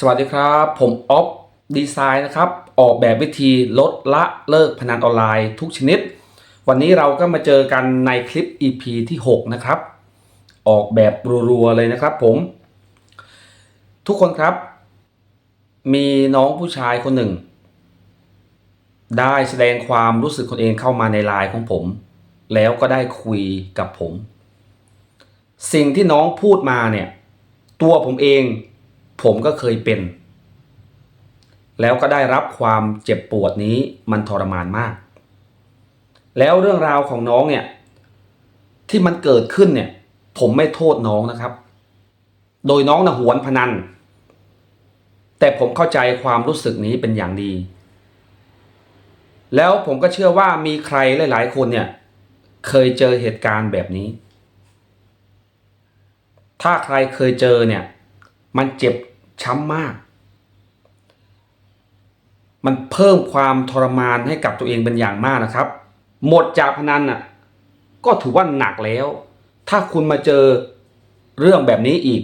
สวัสดีครับ ผมออฟดีไซน์นะครับ ออกแบบวิธีลดละเลิกพนันออนไลน์ทุกชนิด วันนี้เราก็มาเจอกันในคลิป EP ที่ 6 นะครับ ออกแบบรัวๆเลยนะครับผม ทุกคนครับ มีน้องผู้ชายคนหนึ่ง ได้แสดงความรู้สึกคนเองเข้ามาในไลน์ของผม แล้วก็ได้คุยกับผม สิ่งที่น้องพูดมาเนี่ย ตัวผมเอง ผมก็เคยเป็น แล้วก็ได้รับความเจ็บปวดนี้มันทรมานมาก แล้วเรื่องราวของน้องเนี่ย ที่มันเกิดขึ้นเนี่ย ผมไม่โทษน้องนะครับ โดยน้องนะหวนพนัน แต่ผมเข้าใจความรู้สึกนี้เป็นอย่างดี แล้วผมก็เชื่อว่ามีใครหลาย ๆ คนเนี่ย เคยเจอเหตุการณ์แบบนี้ ถ้าใครเคยเจอเนี่ย มันเจ็บช้ำมาก มันเพิ่มความทรมานให้กับตัวเองเป็นอย่างมากนะครับ หมดจากพนันน่ะก็ถือว่าหนักแล้ว ถ้าคุณมาเจอเรื่องแบบนี้อีก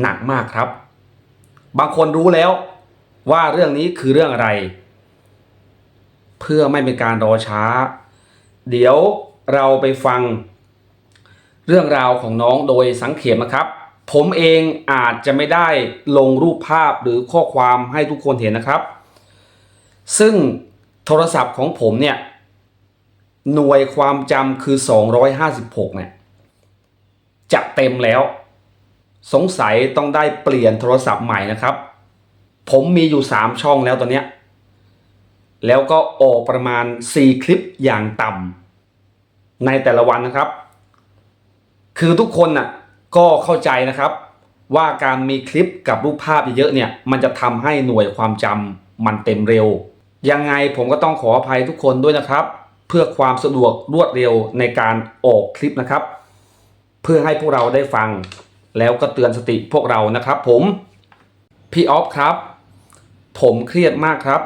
หนักมากครับ บางคนรู้แล้วว่าเรื่องนี้คือเรื่องอะไร เพื่อไม่เป็นการรอช้า เดี๋ยวเราไปฟังเรื่องราวของน้องโดยสังเขปนะครับ ผมเองอาจจะไม่ได้ลงรูปภาพหรือข้อความให้ทุกคนเห็นนะครับ ซึ่งโทรศัพท์ของผมเนี่ย หน่วยความจำคือ 256 เนี่ย จะเต็มแล้ว สงสัยต้องได้เปลี่ยนโทรศัพท์ใหม่นะครับ ผมมีอยู่ 3 ช่องแล้วตอนเนี้ย แล้วก็ออกประมาณ 4 คลิปอย่างต่ำในแต่ละวันนะครับ คือทุกคนน่ะ ก็เข้าใจนะครับว่าการมีคลิปกับรูปภาพเยอะๆเนี่ยมันจะทำให้หน่วยความจำมันเต็มเร็ว ยังไงผมก็ต้องขออภัยทุกคนด้วยนะครับ เพื่อความสะดวกรวดเร็วในการออกคลิปนะครับ เพื่อให้พวกเราได้ฟัง แล้วก็เตือนสติพวกเรานะครับผมพี่ออฟครับ ผมเครียดมากครับ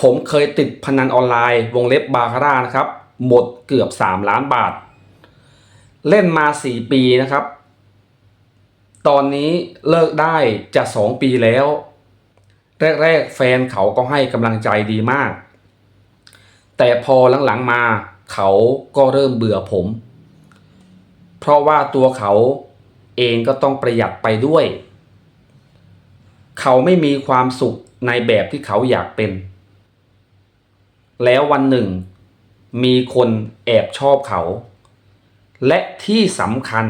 ผมเคยติดพนันออนไลน์วงเล็บบาคาร่านะครับ หมดเกือบ 3 ล้านบาท เล่นมา 4 ปีนะครับ ตอนนี้เลิกได้จะ2ปีแล้ว แรกๆแฟนเขาก็ให้กำลังใจดีมาก แต่พอหลังๆมาเขาก็เริ่มเบื่อผม เพราะว่าตัวเขาเองก็ต้องประหยัดไปด้วย เขาไม่มีความสุขในแบบที่เขาอยากเป็น แล้ววันหนึ่ง มีคนแอบชอบเขา และที่สำคัญ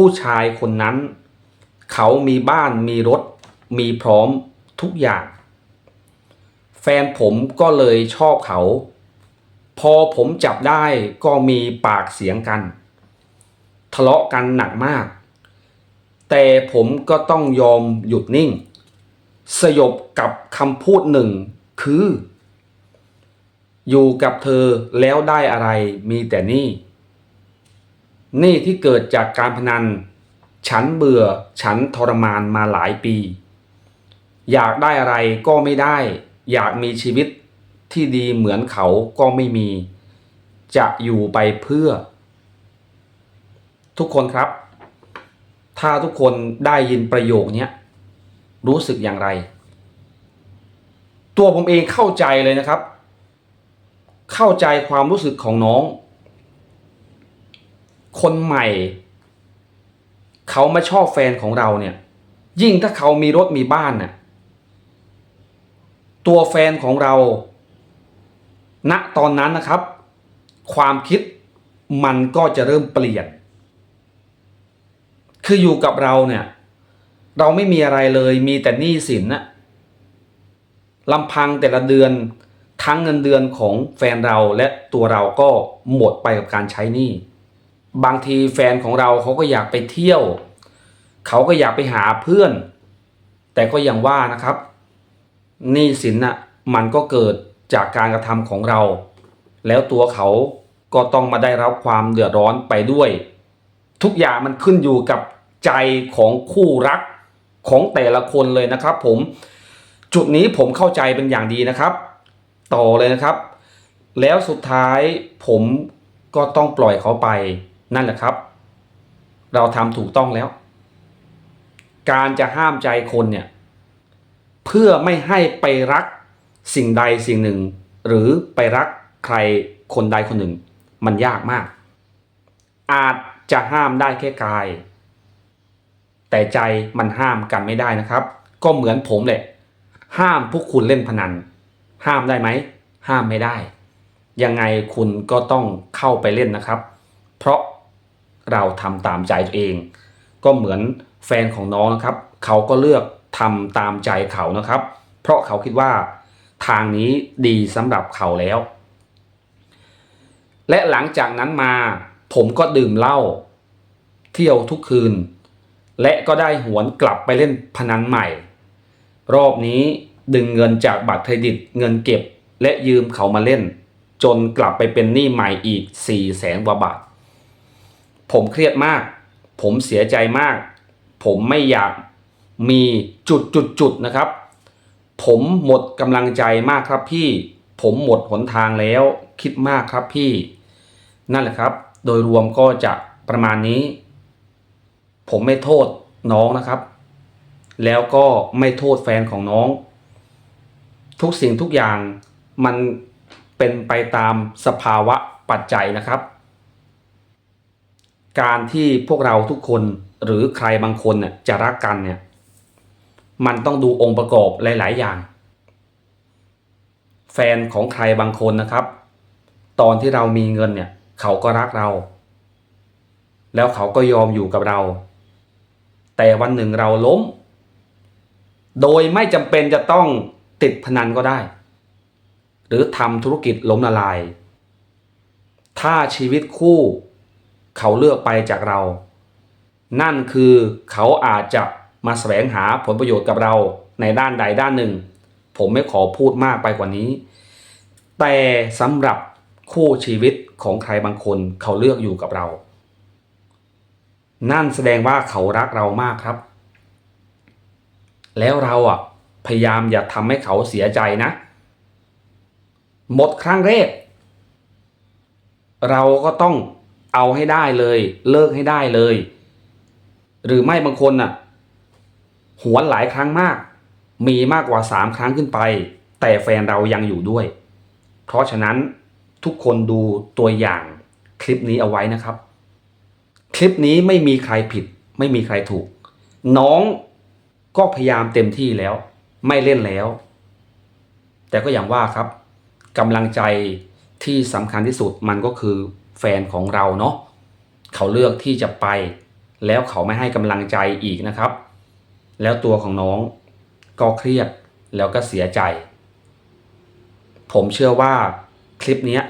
ผู้ชายคนนั้น เขามีบ้านมีรถ มีพร้อมทุกอย่าง แฟนผมก็เลยชอบเขา พอผมจับได้ก็มีปากเสียงกัน ทะเลาะกันหนักมาก แต่ผมก็ต้องยอมหยุดนิ่ง สยบกับคำพูดหนึ่งคือ อยู่กับเธอแล้วได้อะไรมีแต่นี่ หนี่ที่เกิดจากการพนัน ฉันเบื่อฉันทรมานมาหลายปี อยากได้อะไรก็ไม่ได้ อยากมีชีวิตที่ดีเหมือนเขาก็ไม่มี จะอยู่ไปเพื่อ ทุกคนครับ ถ้าทุกคนได้ยินประโยคนี้รู้สึกอย่างไร ตัวผมเองเข้าใจเลยนะครับ เข้าใจความรู้สึกของน้อง คนใหม่ เขามาชอบแฟนของเราเนี่ย ยิ่งถ้าเขามีรถมีบ้านน่ะตัวแฟนของเรา ณตอนนั้นนะครับ ความคิดมันก็จะเริ่มเปลี่ยน คืออยู่กับเราเนี่ย เราไม่มีอะไรเลยมีแต่หนี้สินนะลำพังแต่ละเดือนทั้งเงินเดือนของแฟนเราและตัวเราก็หมดไปกับการใช้หนี้ บางทีแฟนของเราเขาก็อยากไปเที่ยว เขาก็อยากไปหาเพื่อน แต่ก็อยังว่านะครับหนี้สินน่ะมันก็เกิดจากการกระทำของเรา แล้วตัวเขาก็ต้องมาได้รับความเดือดร้อนไปด้วย ทุกอย่างมันขึ้นอยู่กับใจของคู่รักของแต่ละคนเลยนะครับผมจุดนี้ผมเข้าใจเป็นอย่างดีนะครับ ต่อเลยนะครับ แล้วสุดท้ายผมก็ต้องปล่อยเขาไป นั่นแหละครับ เราทำถูกต้องแล้ว การจะห้ามใจคนเนี่ยเพื่อไม่ให้ไปรักสิ่งใดสิ่งหนึ่ง หรือไปรักใครคนใดคนหนึ่ง มันยากมาก อาจจะห้ามได้แค่กาย แต่ใจมันห้ามกันไม่ได้นะครับ ก็เหมือนผมแหละ ห้ามพวกคุณเล่นพนัน ห้ามได้ไหม ห้ามไม่ได้ ยังไงคุณก็ต้องเข้าไปเล่นนะครับ เพราะ เราทำตามใจตัวเอง ก็เหมือนแฟนของน้องนะครับเขาก็เลือกทำตามใจเขานะครับ เพราะเขาคิดว่าทางนี้ดีสำหรับเขาแล้ว และหลังจากนั้นมาผมก็ดื่มเหล้าเที่ยวทุกคืน และก็ได้หวนกลับไปเล่นพนันใหม่ รอบนี้ดึงเงินจากบัตรเครดิตเงินเก็บ และยืมเขามาเล่น จนกลับไปเป็นหนี้ใหม่อีก4ี่แสนกว่าบาท ผมเครียดมาก ผมเสียใจมาก ผมไม่อยากมีจุดจุดจุดนะครับ ผมหมดกำลังใจมากครับพี่ ผมหมดหนทางแล้วคิดมากครับพี่ นั่นแหละครับ โดยรวมก็จะประมาณนี้ ผมไม่โทษน้องนะครับ แล้วก็ไม่โทษแฟนของน้อง ทุกสิ่งทุกอย่างมันเป็นไปตามสภาวะปัจจัยนะครับ การที่พวกเราทุกคนหรือใครบางคนเนี่ยจะรักกันเนี่ยมันต้องดูองค์ประกอบหลาย ๆ อย่าง แฟนของใครบางคนนะครับ ตอนที่เรามีเงินเนี่ยเขาก็รักเรา แล้วเขาก็ยอมอยู่กับเรา แต่วันหนึ่งเราล้ม โดยไม่จำเป็นจะต้องติดพนันก็ได้ หรือทำธุรกิจล้มละลาย ถ้าชีวิตคู่ เขาเลือกไปจากเรา นั่นคือเขาอาจจะมาแสวงหาผลประโยชน์กับเราในด้านใดด้านหนึ่ง ผมไม่ขอพูดมากไปกว่านี้ แต่สำหรับคู่ชีวิตของใครบางคนเขาเลือกอยู่กับเรา นั่นแสดงว่าเขารักเรามากครับ แล้วเราอะพยายามอย่าทำให้เขาเสียใจนะ หมดครั้งแรก เราก็ต้อง เอาให้ได้เลย เลิกให้ได้เลย หรือไม่บางคนน่ะ หวนหลายครั้งมาก มีมากกว่าสามครั้งขึ้นไป แต่แฟนเรายังอยู่ด้วย เพราะฉะนั้นทุกคนดูตัวอย่างคลิปนี้เอาไว้นะครับ คลิปนี้ไม่มีใครผิด ไม่มีใครถูก น้องก็พยายามเต็มที่แล้ว ไม่เล่นแล้ว แต่ก็อย่างว่าครับกำลังใจที่สำคัญที่สุดมันก็คือ แฟนของเราเนาะเขาเลือกที่จะไป แล้วเขาไม่ให้กำลังใจอีกนะครับ แล้วตัวของน้องก็เครียดแล้วก็เสียใจ ผมเชื่อว่าคลิปนี้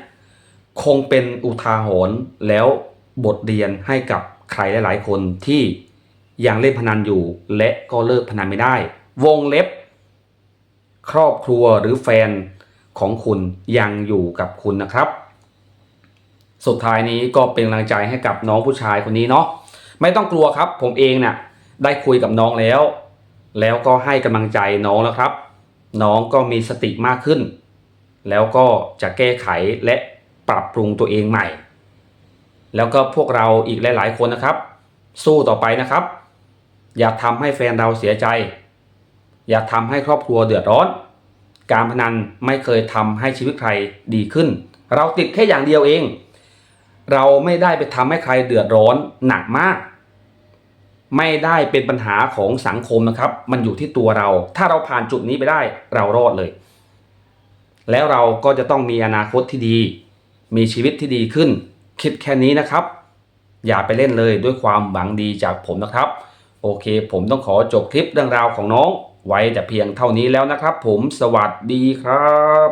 คงเป็นอุทาหรณ์แล้วบทเรียนให้กับใครหลายๆ คนที่ยังเล่นพนันอยู่ และก็เลิกพนันไม่ได้ วงเล็บ ครอบครัวหรือแฟนของคุณยังอยู่กับคุณนะครับ สุดท้ายนี้ก็เป็นกำลังใจให้กับน้องผู้ชายคนนี้เนาะไม่ต้องกลัวครับ ผมเองเนะ่ยได้คุยกับน้องแล้ว แล้วก็ให้กำลังใจน้องแล้วครับ น้องก็มีสติมากขึ้น แล้วก็จะแก้ไขและปรับปรุงตัวเองใหม่ แล้วก็พวกเราอีกหลาย ๆ คนนะครับ สู้ต่อไปนะครับ อย่าทำให้แฟนเราเสียใจ อย่าทำให้ครอบครัวเดือดร้อน การพนันไม่เคยทำให้ชีวิตใครดีขึ้น เราติดแค่อย่างเดียวเอง เราไม่ได้ไปทำให้ใครเดือดร้อนหนักมาก ไม่ได้เป็นปัญหาของสังคมนะครับ มันอยู่ที่ตัวเรา ถ้าเราผ่านจุดนี้ไปได้เรารอดเลย แล้วเราก็จะต้องมีอนาคตที่ดี มีชีวิตที่ดีขึ้น คิดแค่นี้นะครับ อย่าไปเล่นเลยด้วยความหวังดีจากผมนะครับ โอเค ผมต้องขอจบคลิปเรื่องราวของน้อง ไว้แต่เพียงเท่านี้แล้วนะครับ ผมสวัสดีครับ